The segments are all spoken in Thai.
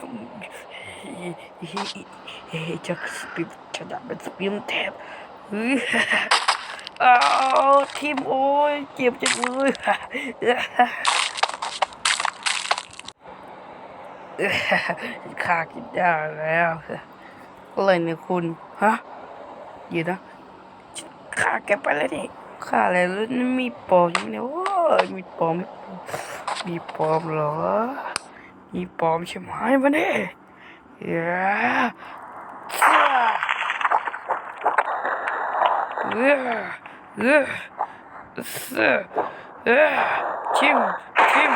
ต้องเฮ้ยจะสปิมจะดับเป็นสปิมแทบอ้าวทิมโอ้ยเจ็บจังเลยขากินได้แล้วอะไรเนี่ยคุณฮะเดี๋ยวนะขาแกไปแล้วเด็กข้าอะไรแล้วนี่มีปอมใช่ไหมเนี่ยโอ้ยมีปอมมีปอมเหรอ มีปอมใช่ไหมวะเนี่ยเย้เออเออเออเออชิมชิม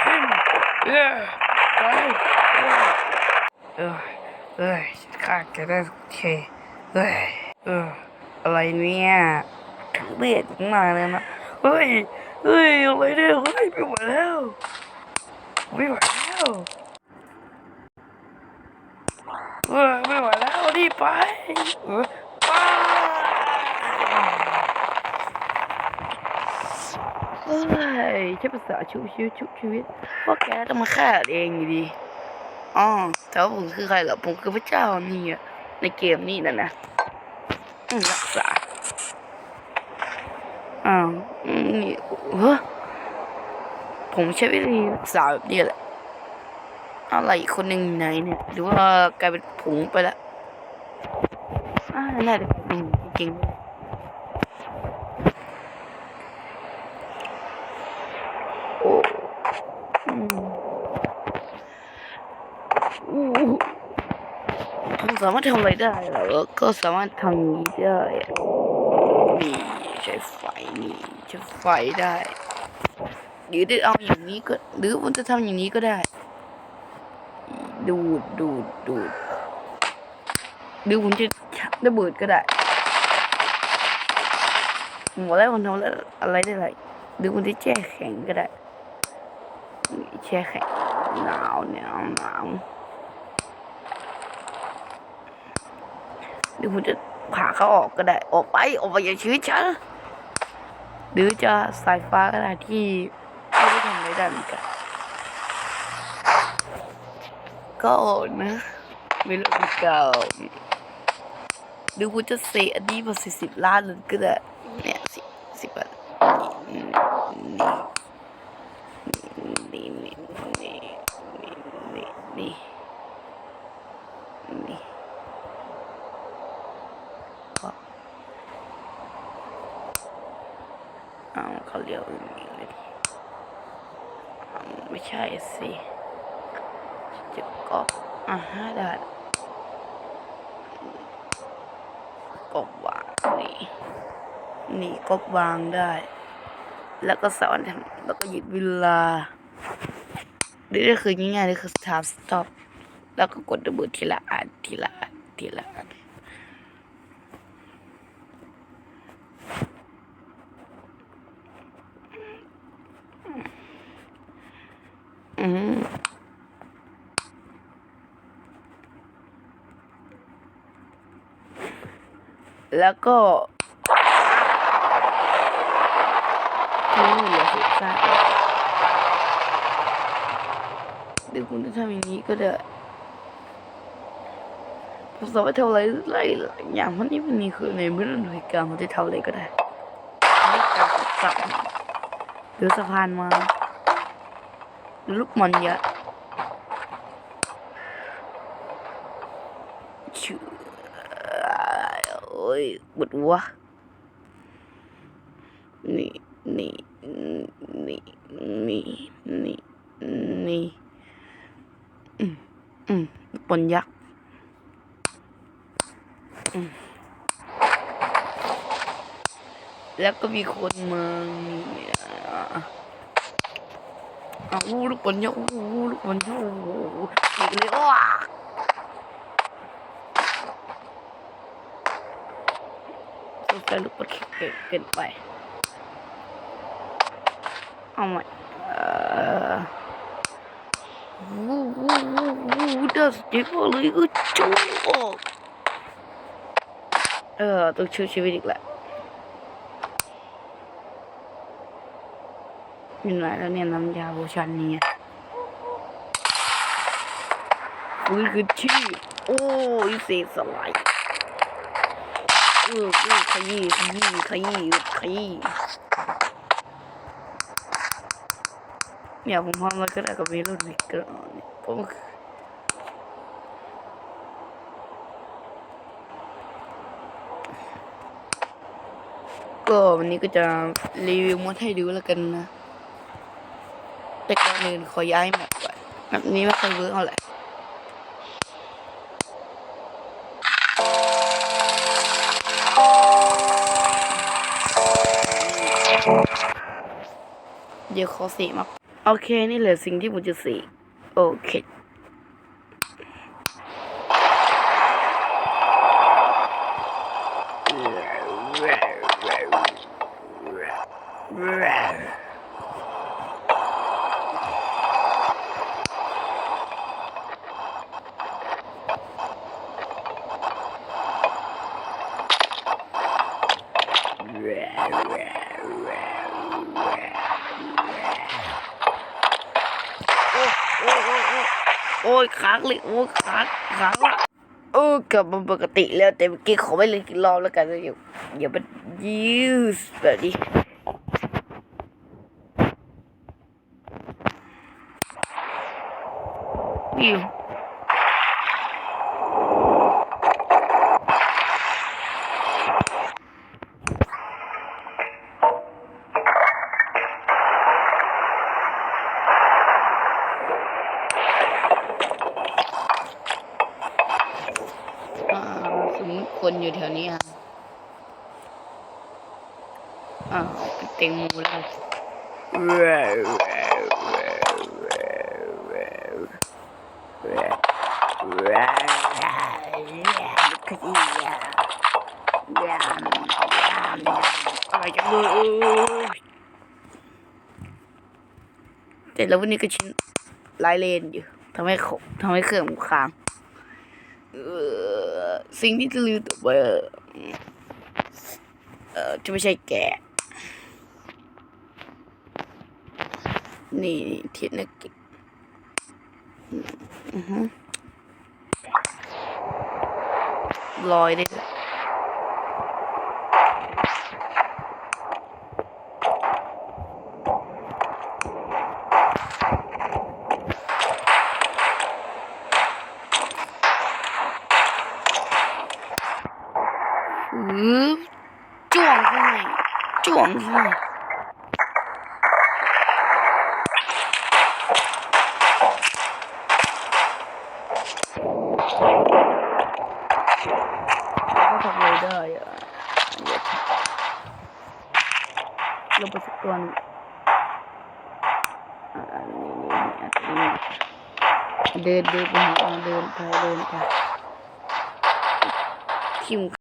ชิมเออไปเออเออเอ้ยข้าแกได้โอเคเอ้ยเอออะไรเนี่ยถึงเลือดขึ้นมาเลยนะเฮ้ยเฮ้ยอะไรเนี่ยเฮ้ยไม่ไหวแล้ว แล้วเออไม่ไหวแล้วรีบไปเออไปเฮ้ยใช้ภาษาชุบชีวิตชุบชีวิตเพราะแกต้องมาฆ่าเองอยู่ดีอ๋อแต่ว่าผมคือใครเหรอผมคือพระเจ้านี่อะในเกมนี้นะนะอืมรักษาอ้าวอืมนี่เฮ้อผมใช้วิธีรักษาแบบนี้แหละ อะไรอีกคนหนึ่งไหนเนี่ยหรือว่ากลายเป็นผงไปล้วอ่าน่าจะเป็นผงจริงๆโอ้ผมสามารถทำอะไรได้เหรอก็สามารถทำนี้ได้อะนี่ใช้ไฟนี่ใช้ไฟได้หรือได้เอาอย่างนี้ก็หรือมันจะทำอย่างนี้ก็ได้ ดูดดูดดูดหรือผมจะระเบิดก็ได้หมดแล้วมันทำอะไรได้ไรหรือผมจะแช่แข็งก็ได้นี่แช่แข็งหนาวหนาวหนาวหรือผมจะผ่าเขาออกก็ได้ ออกไปออกไปอย่าชีวิตฉันหรือจะสายฟ้าก็ได้ที่ไม่ได้ทำอะไรได้เหมือนกัน ก่อนนะไม่ลงก่อนดูกูจะเซอันนี้มาสี่สิบล้านเลยก็ได้เนี่ยสิสิบบาทนี่นี่นี่นี่นี่นี่นี่เอาเขาเรียกอื่นเลยไม่ใช่สิ ก็อ่าฮะได้กบวางนี่นี่กบวางได้ แล้วก็สอนแล้วก็หยุดเวลานี่ก็คือง่ายๆนี่คือ start stop แล้วก็กดระเบิดทีละอันทีละอันทีละอัน แล้วก็ที่นี่เหลือสิบซากเดี๋ยวคุณจะทำอย่างนี้ก็ได้ผมสามารถทำอะไรหลายอย่างเพราะนี่มันนี่คือในเมื่อหน่วยการมันจะทำอะไรก็ได้สับหรือสะพานมาหรือลูกมันยอะชื่อ โอ้ ยปวดหัวนี่นี่นี่นี่นี่นี่อืมอืมปนยักษ์แล้วก็มีคนมาเนี่ยอ้าวลูกปนยักษ์โอ้ลูกปนยักษ์โอ้อีกเลยว้า สงสัยลูกบอลเก่งเกินไป เอาใหม่เออวู้วู้วู้วู้เดสเด็กเลยเออจูเออต้องช่วยชีวิตอีกแหละอยู่ไหนแล้วเนี่ยน้ำยาโบชันเนี่ยฟื้นคืนชีโอ้ยเสกสลาย ออเออขยี้ขยี้ขยี้ขยี้เนี่ยผมพอมาก็ได้กับเมโลดิกรอนเนี่ผมก็วันนี้ก็จะรีวิวมดให้ดูแล้วกันนะ แต่ก่อนอื่นขอย้ายแมปก่อนแมปนี้ไม่ค่อยเวิร์กเท่าไหร่ เดี๋ยวขอสีมา โอเค นี่เหลือสิ่งที่ผมจะสีโอเค โอ้โอ้โอ้โอ้ โอ้ยค้างเลยโอ้ยค้างค้างละเออกลับมาปกติแล้วแต่เมื่อกี้ขอไม่เล่นกี่รอบแล้วกันนะอย่าอย่าไปยูสแบบนี้วิวอ่าสมมติ คนอยู่แถวนี้อะอ่าเป็นเต็งมูแล้วกันอะไรกันเลยแต่แล้ววันนี้ก็ชิ้นลายเลนอยู่ทำให้ขทำให้เครื่องผมค้างเอ่อ สิ่งที่จะลืมต่อไปเอ่อเออจะไม่ใช่แกะนี่ทียนนักกิจอือฮึลอยได้ อือจ้วงให้จ้วงให้ก็ทำอะไรได้อะเดี๋ยวลงไปสักตัวหนึงอ่านี่นี่นี่อันนี้เดินเดินไปหาเดินไปเดินไปทิม